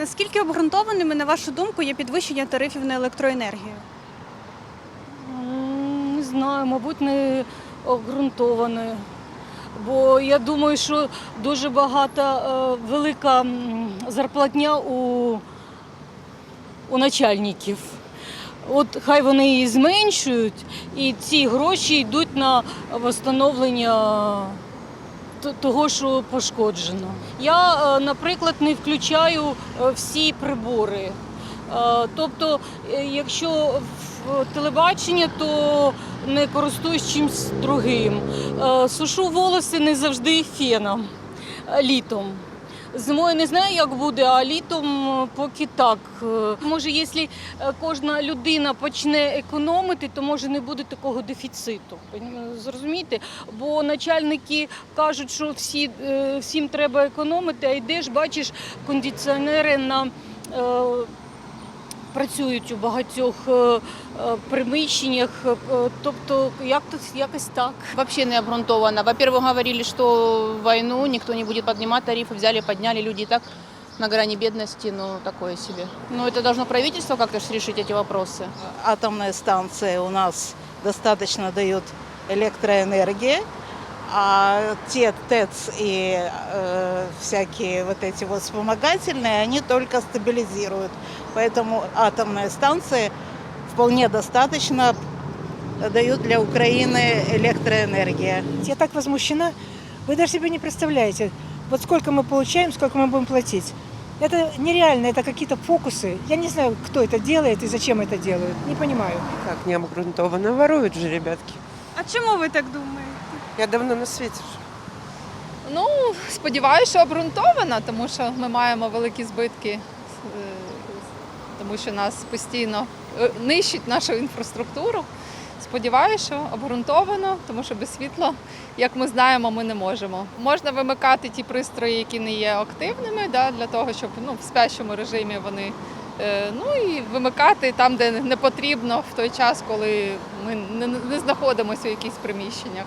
Наскільки обґрунтованими, на вашу думку, є підвищення тарифів на електроенергію? Не знаю, мабуть, не обґрунтованою. Бо я думаю, що дуже багата е, велика зарплатня у, у начальників. От хай вони її зменшують, і ці гроші йдуть на встановлення того, що пошкоджено. Я, е, наприклад, не включаю е, всі прибори. Е, Тобто, якщо телебачення, то не користуюсь чимось другим. Сушу волоси не завжди феном літом. Зимою не знаю, як буде, а літом е, поки так. Е, Може, якщо е, кожна людина почне економити, то може не буде такого дефіциту. Зрозумієте? Бо начальники кажуть, що всі, всім треба економити, а йдеш, бачиш, кондиціонери на е, Працюють у багатьох е, е, приміщеннях, е, тобто як тут якось так. Вообще не обґрунтовано. Во-первых, говорили, что в войну никто не будет поднимать тарифы, взяли, подняли, люди и так на грани бедности, ну, такое себе. Ну, это должно правительство как-то ж решить эти вопросы. атомная станция у нас достаточно дает электроэнергии, а те ТЭЦ и э, всякие вот эти вот вспомогательные, они только стабилизируют. Поэтому атомная станция вполне достаточно дают для Украины электроэнергии. Я так возмущена, вы даже себе не представляете, вот сколько мы получаем, сколько мы будем платить. Это нереально, это какие-то фокусы. Я не знаю, кто это делает и зачем это делают. Не понимаю. Как не обґрунтовано? Воруют же ребятки. А чому ви так думаєте? Я давно на світі. Ну, сподіваюся, що обґрунтовано, тому що ми маємо великі збитки, е, тому що нас постійно е, нищить нашу інфраструктуру. Сподіваюся, що обґрунтовано, тому що без світла, як ми знаємо, ми не можемо. Можна вимикати ті пристрої, які не є активними, да, для того, щоб ну, в спящому режимі вони. е, Ну і вимикати там, де не потрібно, в той час, коли ми не знаходимося у якихось приміщеннях.